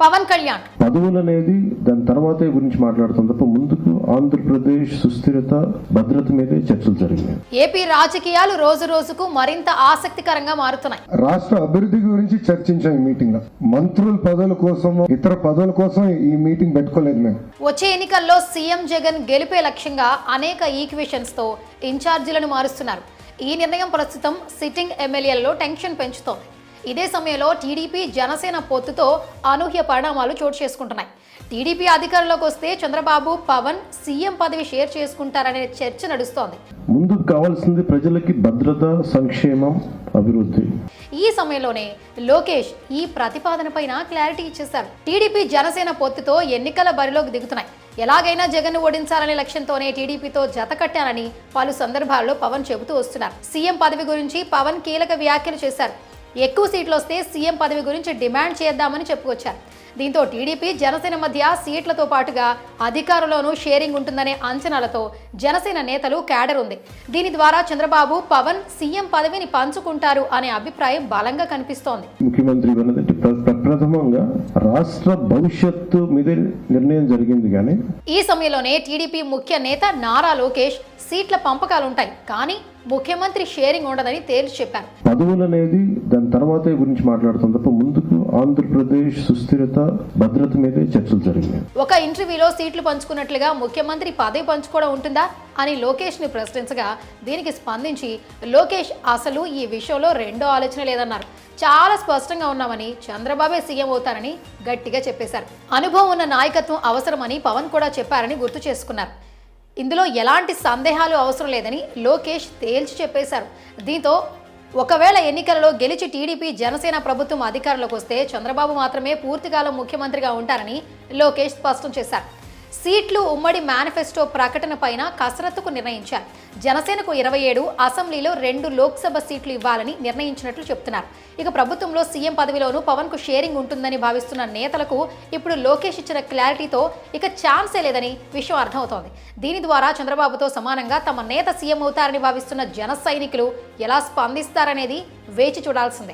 పవన్ కళ్యాణ్. పదవులు అనేది దాని తర్వాతే గురించి మాట్లాడుతాం తప్ప ముందుకు ఆంధ్రప్రదేశ్ సుస్థిరత భద్రత మీదే చర్చలు జరిగినాయి. ఏపీ రాజకీయాలు రోజు రోజుకు మరింత ఆసక్తికరంగా మారుతున్నాయి. రాష్ట్ర అభివృద్ధి గురించి చర్చించాం ఈ మీటింగ్లో మంత్రుల పదవుల కోసం ఇతర పదవుల కోసం ఈ మీటింగ్ పెట్టుకోలేదు మేము. వచ్చే ఎన్నికల్లో సీఎం జగన్ గెలిపే లక్ష్యంగా అనేక ఈక్వేషన్స్తో ఇన్ఛార్జీలను మారుస్తున్నారు. ఈ నిర్ణయం ప్రస్తుతం సిట్టింగ్ ఎమ్మెల్యేలలో టెన్షన్ పెంచుతోంది. ఇదే సమయంలో టీడీపీ జనసేన పొత్తుతో అనూహ్య పరిణామాలు చోటు చేసుకుంటున్నాయి. టీడీపీ అధికారంలోకి వస్తే చంద్రబాబు పవన్ సీఎం పదవి షేర్ చేసుకుంటారనే చర్చ నడుస్తోంది. ముందుకు కావాల్సింది ప్రజలకి భద్రత సంక్షేమం అభివృద్ధి. ఈ సమయంలోనే లోకేష్ ఈ ప్రతిపాదనపైన క్లారిటీ ఇచ్చేశారు. టీడీపీ జనసేన పొత్తుతో ఎన్నికల బరిలోకి దిగుతున్నాయి. ఎలాగైనా జగన్ ఓడించాలనే లక్ష్యంతోనే టీడీపీతో జత కట్టానని పలు సందర్భాల్లో పవన్ చెబుతూ వస్తున్నారు. సీఎం పదవి గురించి పవన్ కీలక వ్యాఖ్యలు చేశారు. ఎక్కువ సీట్లు వస్తే సీఎం పదవి గురించి డిమాండ్ చేద్దామని చెప్పుకొచ్చారు. దీంతో టీడీపీ జనసేన మధ్య సీట్లతో పాటుగా అధికారంలోనూ షేరింగ్ ఉంటుందనే అంచనాలతో జనసేన నేతలు క్యాడర్ ఉంది. దీని ద్వారా చంద్రబాబు పవన్ సీఎం పదవిని పంచుకుంటారు అనే అభిప్రాయం బలంగా కనిపిస్తోంది. ముఖ్యమంత్రి ప్రప్రథమంగా రాష్ట్ర భవిష్యత్తు మీదే నిర్ణయం జరిగింది కానీ ఈ సమయంలోనే టీడీపీ ముఖ్య నేత నారా లోకేష్ సీట్ల పంపకాలుంటాయి. కానీ ముఖ్యమంత్రి షేరింగ్ ఉండదని తేల్చి చెప్పారు. పదవులు అనేది దాని గురించి మాట్లాడుతాం తప్ప ముందుకు ఆంధ్రప్రదేశ్ సుస్థిరత భద్రత మీదే చర్చలు జరిగినాయి. ఒక ఇంటర్వ్యూలో సీట్లు పంచుకున్నట్లుగా ముఖ్యమంత్రి పదవి పంచుకోవడం ఉంటుందా అని లోకేష్ని ప్రశ్నించగా దీనికి స్పందించి లోకేష్ అసలు ఈ విషయంలో రెండో ఆలోచన లేదన్నారు. చాలా స్పష్టంగా ఉన్నామని చంద్రబాబే సీఎం అవుతారని గట్టిగా చెప్పేశారు. అనుభవం ఉన్న నాయకత్వం అవసరమని పవన్ కూడా చెప్పారని గుర్తు చేసుకున్నారు. ఇందులో ఎలాంటి సందేహాలు అవసరం లేదని లోకేష్ తేల్చి చెప్పేశారు. దీంతో ఒకవేళ ఎన్నికలలో గెలిచి టీడీపీ జనసేన ప్రభుత్వం అధికారంలోకి వస్తే చంద్రబాబు మాత్రమే పూర్తికాలం ముఖ్యమంత్రిగా ఉంటారని లోకేష్ స్పష్టం చేశారు. సీట్లు ఉమ్మడి మేనిఫెస్టో ప్రకటన పైన కసరత్తుకు నిర్ణయించారు. జనసేనకు ఇరవై ఏడు అసెంబ్లీలో రెండు లోక్సభ సీట్లు ఇవ్వాలని నిర్ణయించినట్లు చెప్తున్నారు. ఇక ప్రభుత్వంలో సీఎం పదవిలోనూ పవన్కు షేరింగ్ ఉంటుందని భావిస్తున్న నేతలకు ఇప్పుడు లోకేష్ ఇచ్చిన క్లారిటీతో ఇక ఛాన్సే లేదని విషయం అర్థమవుతోంది. దీని ద్వారా చంద్రబాబుతో సమానంగా తమ నేత సీఎం అవుతారని భావిస్తున్న జన సైనికులు ఎలా స్పందిస్తారనేది వేచి చూడాల్సిందే.